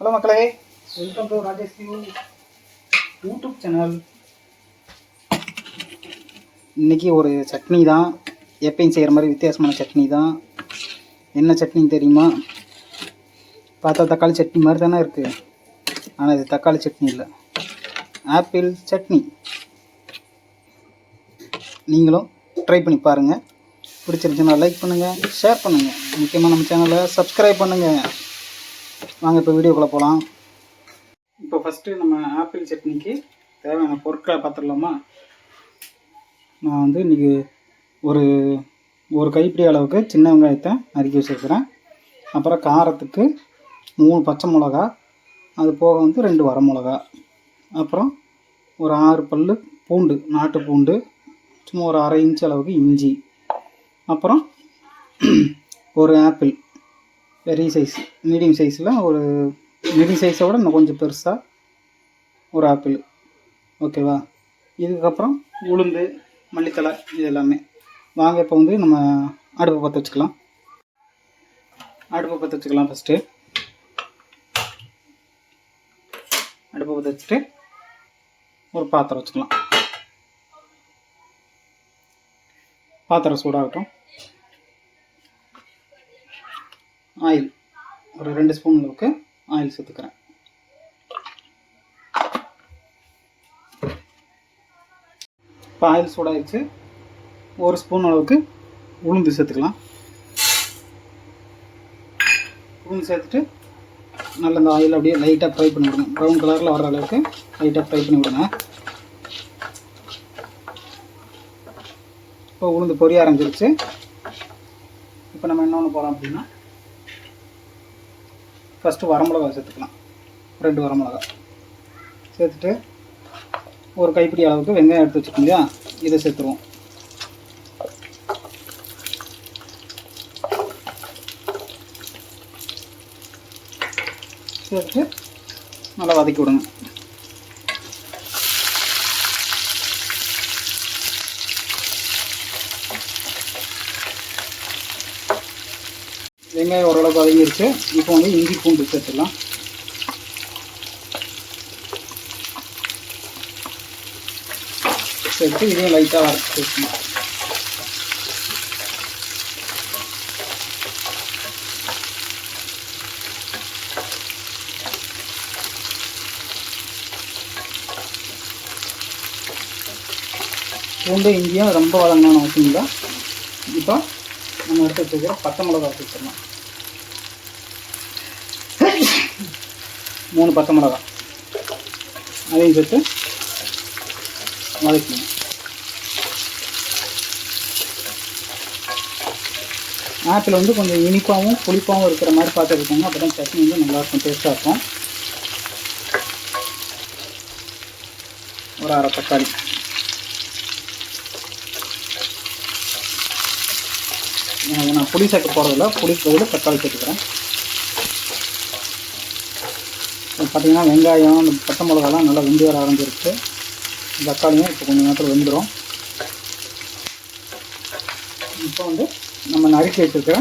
Hello மக்களே. Welcome to Rajesh YouTube channel இன்னைக்கு ஒரு சட்னி தான். எப்பயும் செய்கிற மாதிரி வித்தியாசமான சட்னி தான். என்ன சட்னின்னு தெரியுமா? பார்த்தா தக்காளி சட்னி மாதிரி தானே இருக்குது ஆனால் இது தக்காளி சட்னி இல்லை. Apple chutney. நீங்களும் ட்ரை பண்ணி பாருங்கள் பிடிச்சிருந்துச்சுன்னா லைக் பண்ணுங்கள் ஷேர் பண்ணுங்கள் முக்கியமாக நம்ம சேனலை சப்ஸ்கிரைப் பண்ணுங்கள் வாங்க இப்போ வீடியோக்குள்ளே போகலாம் இப்போ ஃபஸ்ட்டு நம்ம ஆப்பிள் சட்னிக்கு தேவையான பொருட்களை பார்த்துடலாமா நான் வந்து இன்றைக்கி ஒரு ஒரு கைப்பிடி அளவுக்கு சின்ன வெங்காயத்தை நறுக்கி வச்சுருக்கிறேன். அப்புறம் காரத்துக்கு மூணு பச்சை மிளகா அது போக வந்து ரெண்டு வர மிளகா. அப்புறம் ஒரு ஆறு பல் பூண்டு நாட்டு பூண்டு சும்மா ஒரு அரை இன்ச் அளவுக்கு இஞ்சி. அப்புறம் ஒரு ஆப்பிள் பெரிய சைஸ் மீடியம் சைஸில் ஒரு மீடியம் சைஸை விட இன்னும் கொஞ்சம் பெருசாக ஒரு ஆப்பிள் ஓகேவா இதுக்கப்புறம் உளுந்து மல்லித்தலை இது எல்லாமே வாங்க இப்போ வந்து நம்ம அடுப்பை பற்ற வச்சுக்கலாம். அடுப்பை பற்ற வச்சுக்கலாம் ஃபஸ்ட்டு அடுப்பை பற்ற வச்சுட்டு ஒரு பாத்திரம் வச்சுக்கலாம். பாத்திரம் சூடாகட்டும். ஆயில். ஒரு ரெண்டு ஸ்பூன் அளவுக்கு ஆயில் சேர்த்துக்கிறேன். இப்போ ஆயில் சூடாகிடுச்சு ஒரு ஸ்பூன் அளவுக்கு உளுந்து சேர்த்துக்கலாம். உளுந்து சேர்த்துட்டு நல்ல இந்த ஆயில் அப்படியே லைட்டாக ஃப்ரை பண்ணி விடணும் ப்ரௌன் கலரில் வர அளவுக்கு லைட்டாக ஃப்ரை பண்ணி விடுங்க. இப்போ உளுந்து பொரிய ஆரம்பிச்சிருச்சு. இப்போ நம்ம என்ன ஒன்று போகிறோம் அப்படின்னா ஃபஸ்ட்டு வரமிளகா சேர்த்துக்கலாம். ரெண்டு வரமிளகா. சேர்த்துட்டு ஒரு கைப்பிடி அளவுக்கு வெங்காயம் எடுத்து வச்சுக்கோங்க இல்லையா? இதை சேர்த்துருவோம். சேர்த்து நல்லா வதக்கி விடுங்க வெங்காயம் ஓரளவுக்கு வதங்கிருச்சு. இப்போ வந்து இஞ்சி பூண்டு சேர்த்துடலாம். சேர்த்து இதையும் லைட்டாக வறுத்து வச்சுக்கணும். பூண்டு இஞ்சியும் ரொம்ப வதங்கணும்னு அவசியம் இல்லை. இப்போ நம்ம எடுத்து வச்சுக்கிற பச்சை மிளகா வச்சுக்கலாம் மூணு பச்சை மிளகா. அதையும் சேர்த்து வதக்கணும். ஆப்பிள் வந்து கொஞ்சம் இனிப்பாகவும் புளிப்பாகவும் இருக்கிற மாதிரி பார்த்து இருக்கோங்க அப்போ தான் சட்னி வந்து நல்லாயிருக்கும் டேஸ்ட்டாக இருக்கும். ஒரு அரை தக்காளி. நான் புளி சேர்க்க போகிறதில்ல புளி பதில் தக்காளி சேர்த்துக்கிறேன் இப்போ பார்த்தீங்கன்னா வெங்காயம் இந்த பச்சை மிளகாலாம் நல்லா வெந்து வர ஆரம்பிச்சிருக்கு தக்காளியும் இப்போ கொஞ்சம் நேரத்தில் வெந்துடும் இப்போ வந்து நம்ம நறுக்கி வச்சுருக்கிற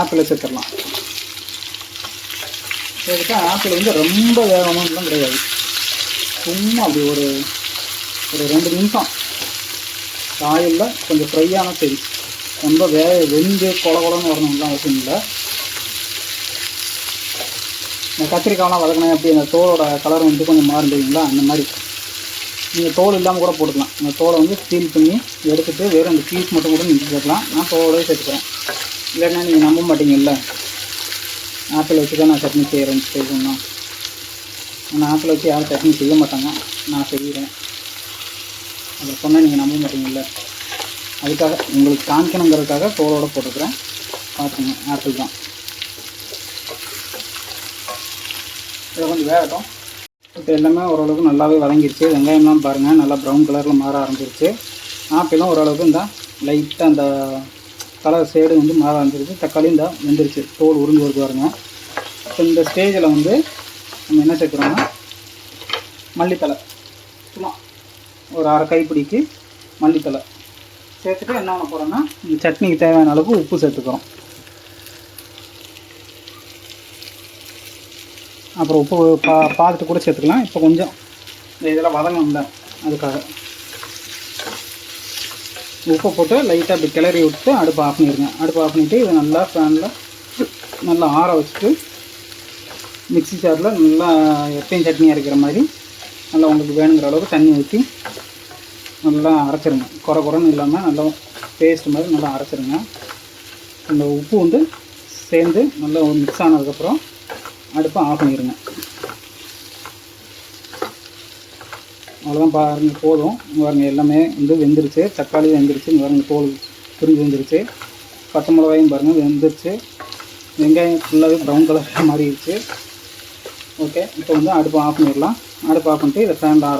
ஆப்பிளை சேர்த்துடலாம். சேர்த்துட்டு ஆப்பிள் வந்து ரொம்ப வேகணும்லாம் கிடையாது சும்மா அப்படி ஒரு ஒரு ரெண்டு நிமிஷம். ஆயிலில் கொஞ்சம் ஃப்ரையான சரி. ரொம்ப வே வெந்து கொல கொலன்னு வரணும்லாம் அவசியம் இல்லை. இந்த கத்திரிக்காயெலாம் வதக்கினேன் அப்படி அந்த தோலோட கலர் வந்து கொஞ்சம் மாறுதுங்களா அந்த மாதிரி. நீங்கள் தோல் இல்லாமல் கூட போட்டுக்கலாம். அந்த தோலை வந்து ஸ்டீல் பண்ணி எடுத்துகிட்டு வெறும் அந்த பீஸ் மட்டும் கூட நீங்கள் சேர்க்கலாம். நான் தோலோடய சேர்த்துக்கிறேன். இல்லைன்னா நீங்கள் நம்ப மாட்டீங்கல்ல? ஆப்பிள் வச்சு தான் நான் சட்னி செய்கிறேன்னு சொல்லி நான் ஆனால் ஆப்பிள் வச்சு யாரும் சட்னி செய்ய மாட்டாங்க. நான் செய்கிறேன் அதை சொன்னால் நீங்கள் நம்ப மாட்டீங்கல்ல? அதுக்காக உங்களுக்கு காமிக்கணுங்கிறதுக்காக தோலோடு போட்டுக்கிறேன். பார்த்துங்க ஆப்பிள் தான். இதை கொஞ்சம் வேகட்டும். இப்போ எல்லாமே ஓரளவுக்கு நல்லாவே வதங்கிருச்சு வெங்காயம்லாம் பாருங்கள் நல்லா ப்ரௌன் கலரில் மாற ஆரம்பிச்சிருச்சு. ஆப்பிளும் ஓரளவுக்கு இந்த லைட்டாக அந்த கலர் சேடு வந்து மாற ஆரம்பிச்சிருச்சு. தக்காளியும் இந்த வெந்துருச்சு. தோல் உருண்டு வருது பாருங்க. இப்போ இந்த ஸ்டேஜில் வந்து நம்ம என்ன சேர்க்குறோம்னா மல்லித்தலை சும்மா ஒரு அரை கைப்பிடிக்கு மல்லித்தலை சேர்த்துட்டு என்ன பண்ண போகிறோம்னா இந்த சட்னிக்கு தேவையான அளவுக்கு உப்பு சேர்த்துக்கிறோம். அப்புறம் உப்பு பா பார்த்துட்டு கூட சேர்த்துக்கலாம். இப்போ கொஞ்சம் இந்த இதெல்லாம் வதங்கணும்ல அதுக்காக. உப்பை போட்டு லைட்டாக இப்படி கிளறி விட்டு அடுப்பு ஆஃப் பண்ணிடுங்க. அடுப்பு ஆஃப் பண்ணிவிட்டு இதை நல்லா ஃபேனில் நல்லா ஆற வச்சுட்டு மிக்ஸி சாரில் நல்லா எப்பயும் சட்னி அரைக்கிற மாதிரி நல்லா உங்களுக்கு வேணுங்கிற அளவுக்கு தண்ணி ஊற்றி நல்லா அரைச்சிருங்க. குறை குறைன்னு இல்லாமல் நல்லா பேஸ்ட் மாதிரி நல்லா அரைச்சிருங்க. அந்த உப்பு வந்து சேர்ந்து நல்லா மிக்ஸ் ஆனதுக்கப்புறம் அடுப்பை ஆஃப் பண்ணிடுங்க அவ்வளோதான் பாருங்க போதும். இங்க எல்லாமே வந்து வெந்துருச்சு. தக்காளி வெந்துருச்சு. இங்க தோல் பிரிஞ்சு வெந்துருச்சு. பச்சை மிளகாயும் பாருங்கள் வெந்துருச்சு. வெங்காயம் ஃபுல்லாகவே ப்ரௌன் கலர் மாறிடுச்சு ஓகே இப்போ வந்து அடுப்பு ஆஃப் பண்ணிடலாம். அடுப்பு ஆஃப் பண்ணிட்டு இதை ஃபேன் ஆற